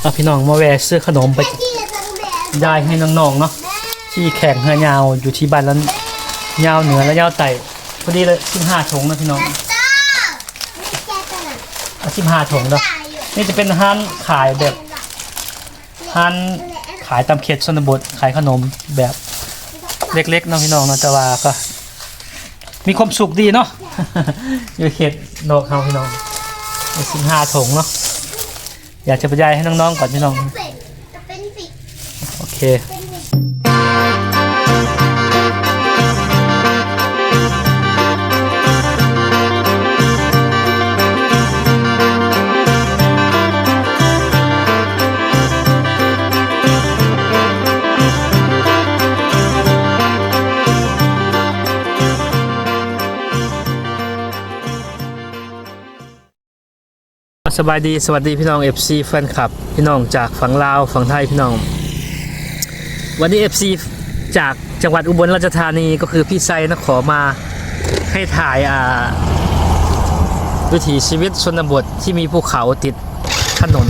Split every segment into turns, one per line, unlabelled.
เอาพี่น้องมาแวะซื้อขนมไปยายให้น้องๆเนาะที่แข่งเฮือยาวอยู่ที่บ้านแล้วยาวเหนือและยาวไต่พอดีเลยสิบห้าถุงนะพี่น้องเอาสิบห้าถุงเนาะนี่จะเป็นร้านขายแบบร้านขายตามเขตชนบทขายขนมแบบเล็กๆเนาะพี่น้องเนาะแต่ว่าก็มีความสุขดีเนาะอยู่เขตโนกเขาพี่น้องสิบห้าถุงเนาะ อยากจะบรรยายให้น้องๆก่อนพี่น้อง
เป็นสิ
โอเค
เป็น ส
บายดีสวัสดีพี่น้อง FC แฟนคลับ พี่น้องจากฝั่งลาวฝั่งไทยพี่น้อง วันนี้ FC จากจังหวัดอุบลราชธานีก็คือพี่ไซนะขอมาให้ถ่ายอ่าวิถีชีวิตชนบทที่มีภูเขาติดถนน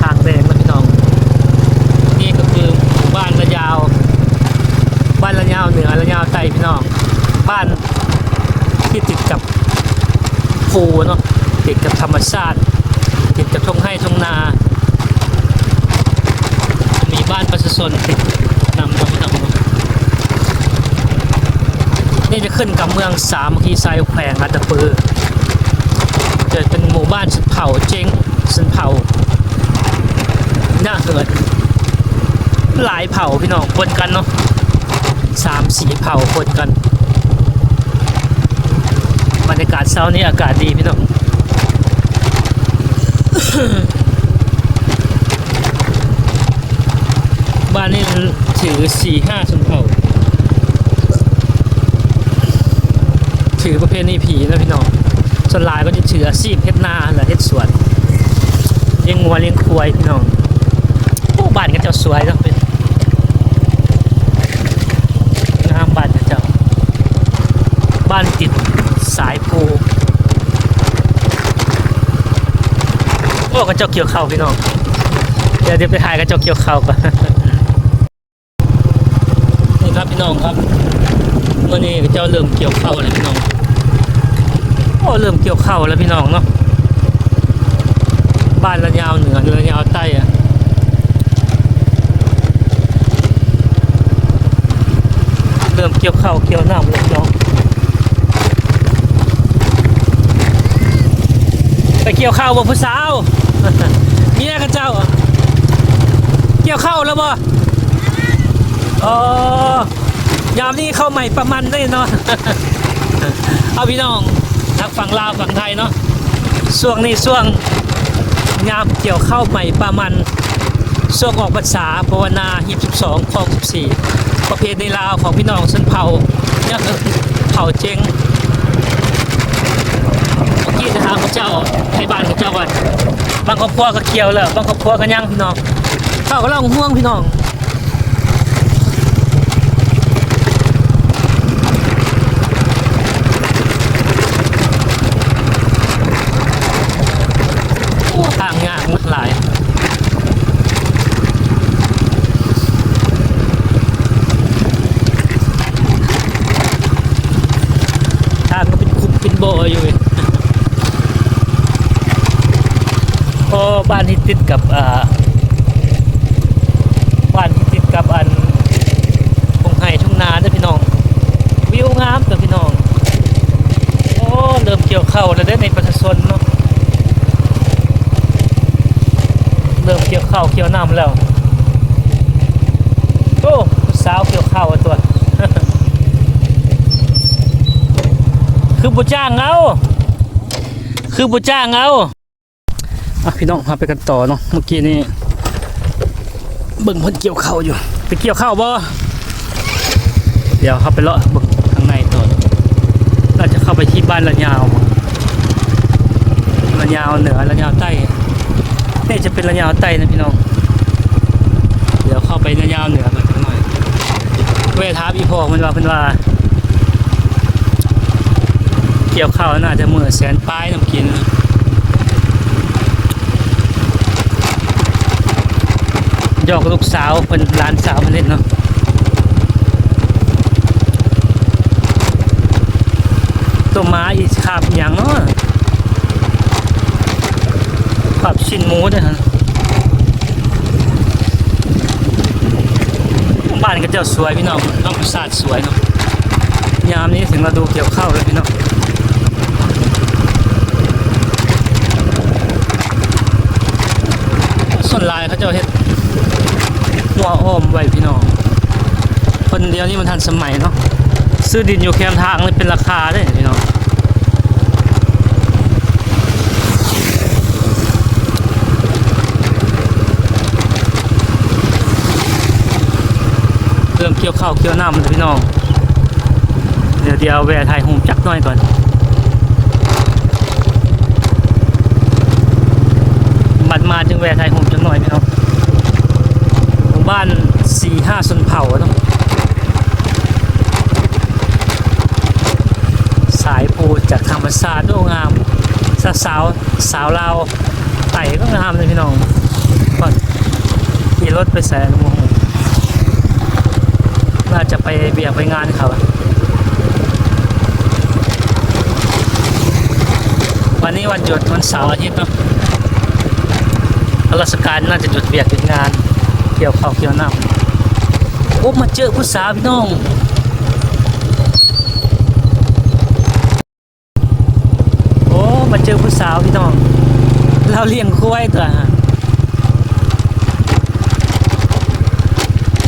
ทางแดงนะพี่น้อง นี่ก็คือบ้านระยาว บ้านระยาวเหนือระยาวใต้พี่น้อง บ้านที่ติดกับภูเนาะ ติดกับธรรมชาติ ติดกับทุ่งไร่ทุ่งนา มีบ้านประชาชนติดนำตรงนำนี่จะขึ้นกับเมืองสามัคคีไซแขวงอัตปือจะเป็นหมู่บ้านชนเผ่าเจ๊งชนเผ่าหน้าเหิดหลายเผ่าพี่น้องปนกันเนาะสามสี่เผ่าปนกันบรรยากาศเช้านี้อากาศดีพี่น้อง บ้านนี้ถือสี่ห้าชนเผ่า ถือประเพณีผีนะพี่น้องส่วนลายก็จะถืออาชีพเฮ็ดนาและเฮ็ดสวนเลี้ยงงัวเลี้ยงควายพี่น้องโอ้บ้านก็เจ้าสวยเนาะเป็นงามบ้านก็เจ้าบ้านติดสายภู โอ้กระเจ้าเกี่ยวเข่าพี่น้อง เดี๋ยวเดี๋ยวไปถ่ายกระเจ้าเกี่ยวเข่าก่อนนี่ครับพี่น้องครับเมื่อนี้กระเจ้าเริ่มเกี่ยวเข่าแล้วพี่น้องโอ้เริ่มเกี่ยวเข่าแล้วพี่น้องเนาะบ้านระยาวเหนือระยาวใต้อะเริ่มเกี่ยวเข่าเกี่ยวหน้าแล้วพี่น้อง ไป เกี่ยวข้าวบ่ผู้สาวเมียกับเจ้า เกี่ยวข้าวแล้วบ่อ๋อยามนี้เข้าใหม่ประมันได้เนาะเอาพี่น้องทักฝั่งลาวฝั่งไทยเนาะช่วงนี้ช่วงยามเกี่ยวข้าวใหม่ประมันช่วงออกพรรษาภาวนา22ของ14ประเพณีลาวของพี่น้องชนเผ่าเนี่ยเผ่าเจง กี้จะถามพระเจ้าให้บ้านพระเจ้าก่อนบางครอบครัวก็เคียวแล้วบางครอบครัวก็ยังพี่น้องเขาก็เล่าห่วงพี่น้องทางงานมันหลาย ทางก็เป็นคุกเป็นโบอยู่อีก พอ บ้านที่ติดกับอ่าบ้านที่ติดกับอันทุ่งไห่ทุ่งนาเด้อพี่น้อง วิวงามเด้อพี่น้อง โอ้เริ่มเกี่ยวเข้าแล้วได้อในประชาชนเนาะเริ่มเกี่ยวเข้าเกี่ยวน้ำแล้วโอ้ผู้สาวเกี่ยวเข้าตัว คือบุจ้างเอาคือบุจ้างเอา อะพี่น้องพาไปกันต่อเนาะเมื่อกี้นี่เบิ่งพิ่นเกี่ยวข้าวอยู่ ไปเกี่ยวข้าวบ่เดี๋ยวเข้าไปเลาะเบิ่งข้างในต่อเราจะเข้าไปที่บ้านละยาวละยาวเหนือละยาวใต้นี่จะเป็นละยาวใต้นะพี่น้อง เดี๋ยวเข้าไปละยาวเหนือกันหน่อยเวทาบอีพอมันว่าเพิ่นว่า เกี่ยวข้าวน่าจะมือแสนปลายน้ำกินนะ ยอกลูกสาวเพิ่นหลานสาวเพิ่นเล่นเนาะตัวม้าอีขาบอย่างเนาะขาบชิ้นหมูเด้อฮะบ้านก็เจ้าสวยพี่น้องน้องประสาทสวยเนาะยามนี้ถึงฤดูเกี่ยวข้าวแล้วพี่น้องส่วนลายเขาเจะเฮ็ด หัวอ้อมไว้พี่น้องคนเดียวนี่มันทันสมัยเนาะซื้อดินอยู่แคมทางเลยเป็นราคาได้พี่น้องเริ่มเกี่ยวข้าวเกี่ยวน้ำแล้วพี่น้อง เดี๋ยวเดี๋ยวแวะถ่ายหูมจักหน่อยก่อน บัดมาจึงแวะไทยผมจังหน่อยพี่น้องหมู่บ้านสี่ห้าชนเผ่าเนาะสายปูจากธรรม ศาสตร์โอ้งามสาวสาวสาวลาวไต่ก็งามเลยพี่น้องก็ขี่รถไปแสนมโหน่าจะไปเบียกไปงานเขาวันนี้วันหยุดวันเสาร์อาทิตย์เนาะราชการน่าจะหยุดเบียกหยุดงาน เกี่ยวข้าวเกี่ยวน้ำโอ้มาเจอผู้สาวพี่น้อง โอ้มาเจอผู้สาวพี่น้อง เราเลี้ยงควายตัวฮะ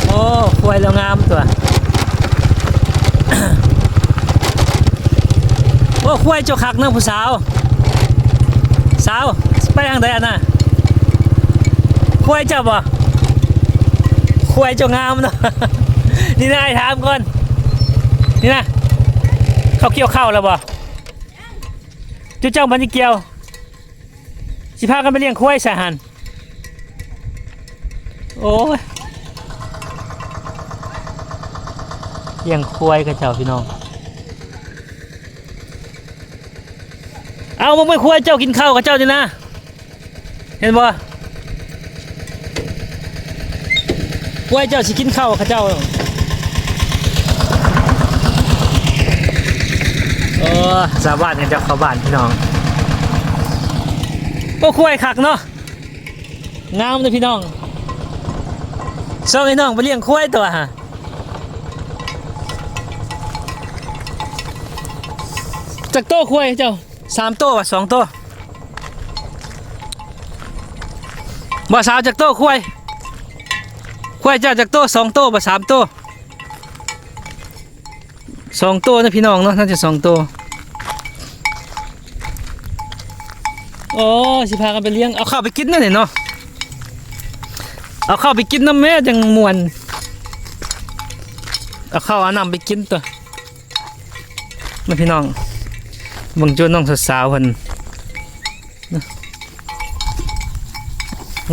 โอ้ควายเรางามตัวโอ้ควายเจ้าคักเนอะผู้สาว สาวไปทางใดอะน่ะควายเจ้าบ่ควายเจ้างามเนาะนี่นายถามก่อน นี่นะเขาเกี่ยวข้าวแล้วบ่ จุเจ้ามันจะเกียว สิพากันไปเลี้ยงควายสหันโอ้ยเลี้ยงควายกับเจ้าพี่น้อง เอามึงไม่ควายเจ้ากินข้าวกับเจ้าดินะ เห็นบ่กล้ยเจ้าสิกินข้าวข้าเจ้า เออสาบานกันเจ้าเข้าบ้านพี่น้องก็กล้วยคักเนาะงามเลยพี่น้องส่งไอ้น้องไปเลี้ยงกล้วยตัวฮะจากโต้กล้วยเจ้าสามโต้วะสองโต้บ่สาวจากโต้กล้วยควายเจ้าจากโต้สองโต้บ่สามโต้ สองโต้นะพี่น้องเนาะน่าจะสองโต้โอ้สิพากันไปเลี้ยงเอาข้าวไปกินนั่นเนาะเอาข้าวไปกินน้ำแม่จังมวนเอาข้าวเอาน้ำไปกินตัวนะพี่น้องบังจูน้องสาวๆเพิ่น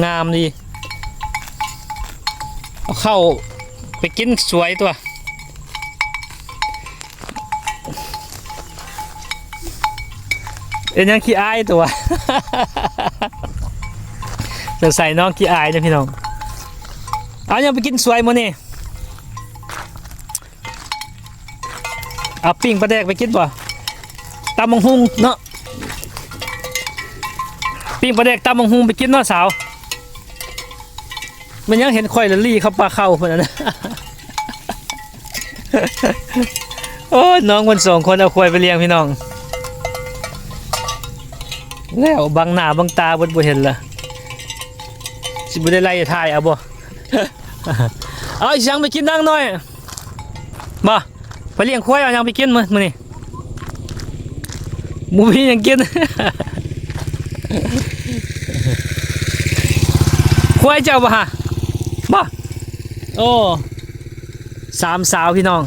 งามดีเอาเข้าไปกินสวยตัว เอ็นยังขี้อายตัวจะใส่น้องขี้อายนะพี่น้องเอายังไปกินสวยมั้นี่เอาปิ้งปลาแดกไปกินป่ะตำมังหุงเนาะปิ้งปลาแดกตำมังหุงไปกินเนาะสาว มันยังเห็นข่อยละลี่เขาปลาเข้าคนนั้นโอ้ยน้องคนสองคนเอาควายไปเลี้ยงพี่น้อง แล้วบังหน้าบังตาบนบ่เห็นละสิบ่ได้ไล่ถ่ายเอาบ่เอาอีสังไปกินนั่งหน่อยมาไปเลี้ยงควายเอายังไปกินมื้อมื้อนี้หมูพี่ยังกินควายเจ้าบ่ฮะบ่โอ้สามสาวพี่น้อง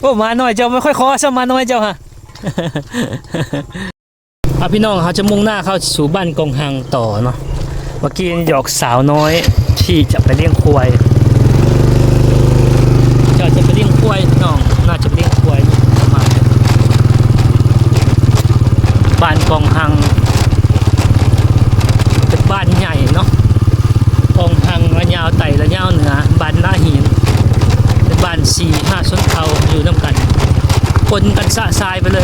โอ้มาหน่อยเจ้าไม่ค่อยคอซะมาหน่อยเจ้าฮะ อ่พี่น้องเขาจะมุ่งหน้าเข้าสู่บ้านกองหังต่อเนาะเมื่อกี้หยอกสาวน้อยที่จะไปเลี้ยงควายจะจะไปเลี้ยงควายน้องน่าจะไปเลี้ยงควายประมาบ้านกองหังเป็นบ้านใหญ่เนาะกองหังระยาวไต่ระยาวเหนือบ้านหน้าหินเป็นบ้านสี่ห้าชั้นเขาอยู่น้ำกัน คนกันสะทรายไปเลย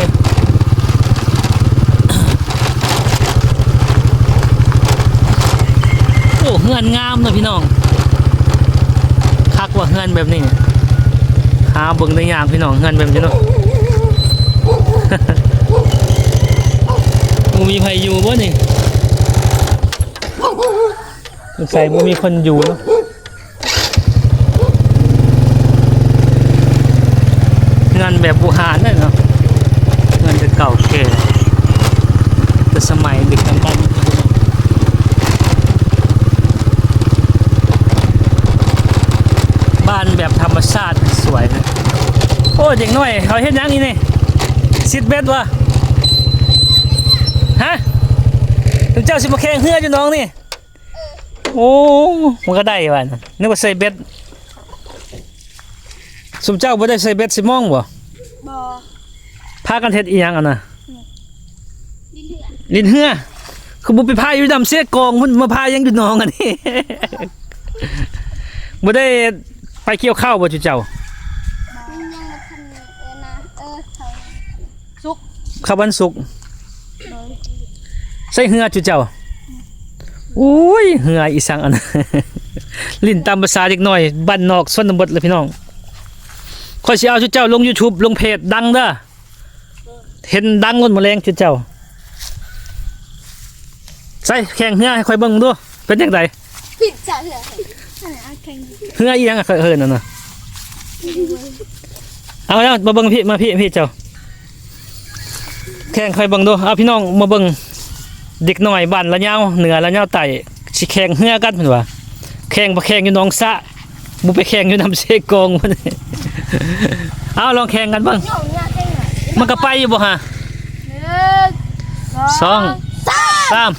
อ้เฮือนงามนะพี่น้องคักว่าเฮือนแบบนี้หาเบิ่งได้ยากพี่น้องเฮือนแบบนี้เนาะมูมีใครอยู่บ่นี่สงสัยมูมีคนอยู่เนาะงานแบบบูหารนั่นเนาะงานจะเก่าแก่แต่สมัยดึกดำบรรพ์บ้านแบบธรรม ชาติสวยนะโอ้เด็กน้อยเขาเห็นยังนี่นี่ซิดเบ็ดวะฮะถึงเจ้าสิมาแข่งเฮืออยู่น้องนี่โอ้มันก็ได้ว่ะนึกว่าใส่เบ็ดสมเจ้าบ่ได้ใส่เบ็ดสิมองบ่
บอ
พากันเฮ็ดอีหยังอะนะ
ลิ้นเลือด
ลินเฮือคือบ่ไปพายอยู่ดำเสียกองมันมาพายยังอยู่น้องอันนี้บ่ได้ ไปเกี่ยวข้าวบ่จุเจ้า
มันยังมาทันเออนะเออเขา
ข้าววันศุกร์
โดย
ใส่เฮือจุเจ้าอุ้ยเฮืออีสังอันนั้นลิ้นตามภาษาเด็กน้อยบ้านนอกชนบทเลยพี่น้องข้อยสิเอาจุเจ้าลง YouTube ลงเพจดังเด้อเห็นดังล้นมาแรงจุเจ้าใส่แข่งเฮือให้ค่อยเบิ่งดูเป็นจังได
ผิดจ้ะเหรออันไหน เอาแข่ง
เฮืออีหยังอะเคยเฮินนั่นน่ะเอาแล้วมาเบิ่งพี่มาพี่พี่เจ้าแข่งค่อยเบิ่งดูเอาพี่น้องมาเบิ่งเด็กน้อยบ้านละยาวเหนือละยาวใต้สิแข่งเฮือกันเพิ่นว่าแข่งบ่แข่งอยู่หนองสะบ่ไปแข่งอยู่น้ำเสกองพุ่นเอาลองแข่งกันเบิ่ง
โยงเนี่ยแข่งหน่อย
มันก็ไปอยู่บ่ฮะ
หนึ่ง
สอง
สาม
สาม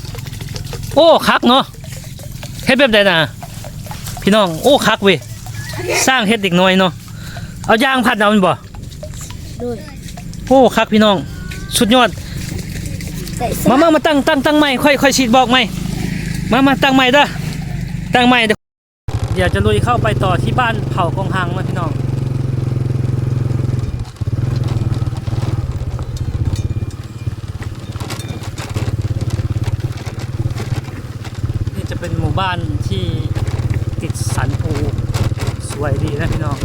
โอ้คักเนาะเฮ็ดแบบใดน่ะ พี่น้องโอ้คักเว้ยสร้างเฮ็ดเด็กน้อยเนาะเอายางพัดเอาแม่นบ่
โดย
โอ้คักพี่น้อง สุดยอด
ใส่
มามามาตั้งตั้งตั้งใหม่ค่อยค่อยฉีดบอกใหม่มามาตั้งใหม่เด้อตั้งใหม่เดี๋ยวเดี๋ยวจะลุยเข้าไปต่อที่บ้านเผากองหังนะพี่น้องนี่จะเป็นหมู่บ้านที่ ติดสันปูสวยดีนะพี่น้อง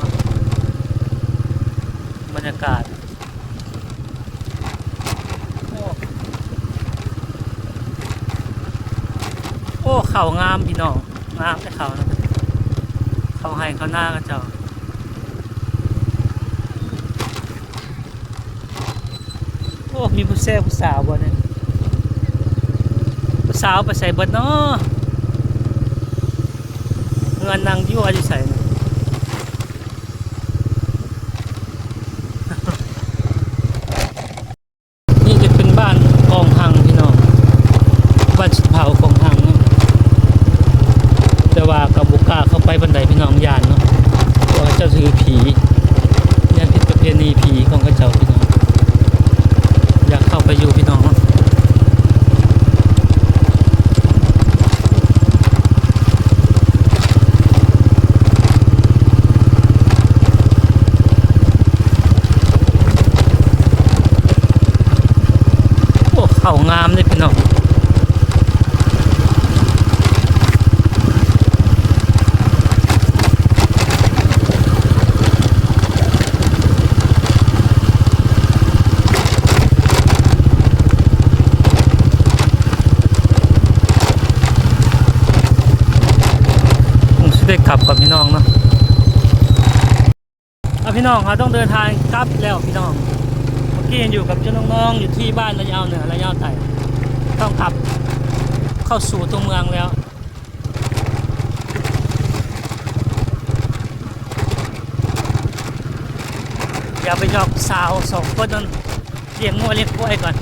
บรรยากาศโอ้โอ้เขางามพี่น้องงามแต่เขานะเขาให้เขาหน้าก็เจ้าโอ้มีผู้แซ่ผู้สาวบ่เนี่ยผู้สาวไปใส่เบิดเนาะ งานนางที่ว่าจะใส่นะ นี่จะเป็นบ้านกองหังพี่น้องบ้านสุดเผากองหังเนาะแต่ว่ากับบุกล้าเข้าไปบันไดพี่น้องยานเนาะเพราะว่าเจ้าถือผีเนี่ยผิดประเพณีผีของเขาเจ้าพี่น้องอยากเข้าไปอยู่พี่น้องเนาะโอ้เขางามเลยพี่น้องผมจะได้กลั บกับพี่น้องเนาะเอาพี่น้องเราต้องเดินทางกลับแล้วพี่น้อง เมื่อกี้ยังอยู่กับเจ้าน้องๆอยู่ที่บ้านระยาวเหนือระยาวใต้ต้องขับเข้าสู่ตัวเมืองแล้วอย่าไปหยอกสาวสองคนนั้นเลี้ยงงัวเลี้ยงกล้วยก่อน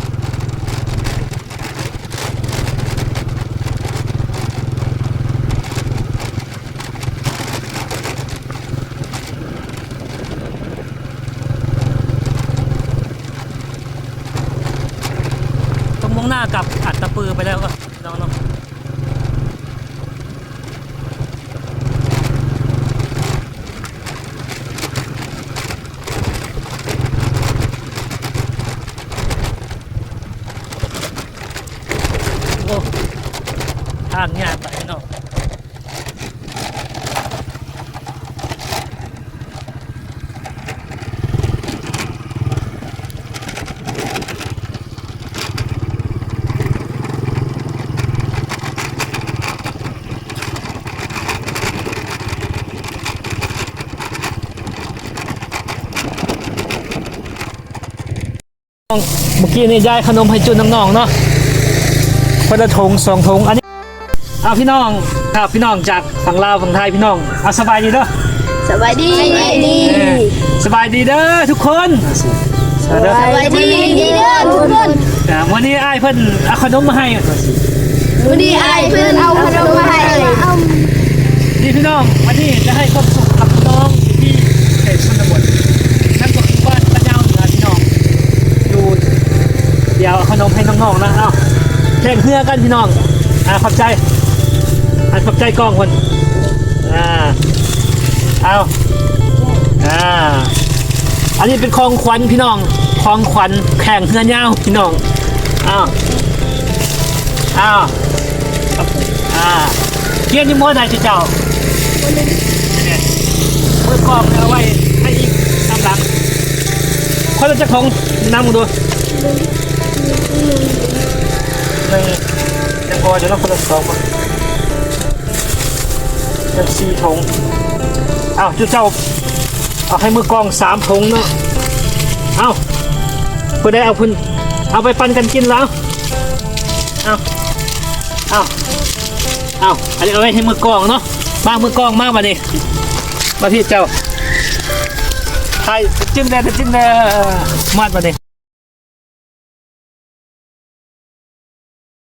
อไปแล้วก็ลองลองๆทางยากไป องเมื่อกี้นี่ยายขนมให้จุนน้องๆเนาะคนละถงสองถงอันนี้เอาพี่น้องครับพี่น้องจากฝั่งลาวฝั่งไทยพี่น้องเอาสบายดีเด้อ
สบายดีสบายดี
เออสบายดีเด้อทุกคนเอาเด้อ
สบายดีเด้อทุกคน
อ่าวันนี้อ้ายเพิ่นเอาขนมมาให้
วันนี้ไอเพื่อนเอาขนมมาให้เอา
นี่พี่น้องวันนี้จะให้ความสุขกับน้องที่เขตชนบทนั่นก็คือบ้านบ้านยาวเหนือพี่น้องอยู่เดี๋ยวขนมให้น้องๆนะเอาแข่งเพื่อกันพี่น้องอ่าขอบใจอ่าขอบใจกล้องคนอ่าเอาอ่าอันนี้เป็นของขวัญพี่น้องของขวัญแข่งเพื่อนยาวพี่น้องอ้าวอ้าวอ่าเกียนยี่ม้อไหนเจ้าเนี่ยมือกล้องเนี่ยเอาไว้ให้อีกตามหลังคนละจะของน้ำมาดู ยังพอจะต้องคนละสองมั้งยังสี่ถงอ้าวจุดเจ้าเอาให้มือกล้องสามถงเนาะเอาเพื่อได้เอาคุณเอาไปปันกันกินแล้วเอาเอาเอาอันนี้เอาไว้ให้มือกล้องเนาะมามือกล้องมามาดิมาพี่เจ้าไทยจิ้มเลยจิ้มเลยมาดมาดิ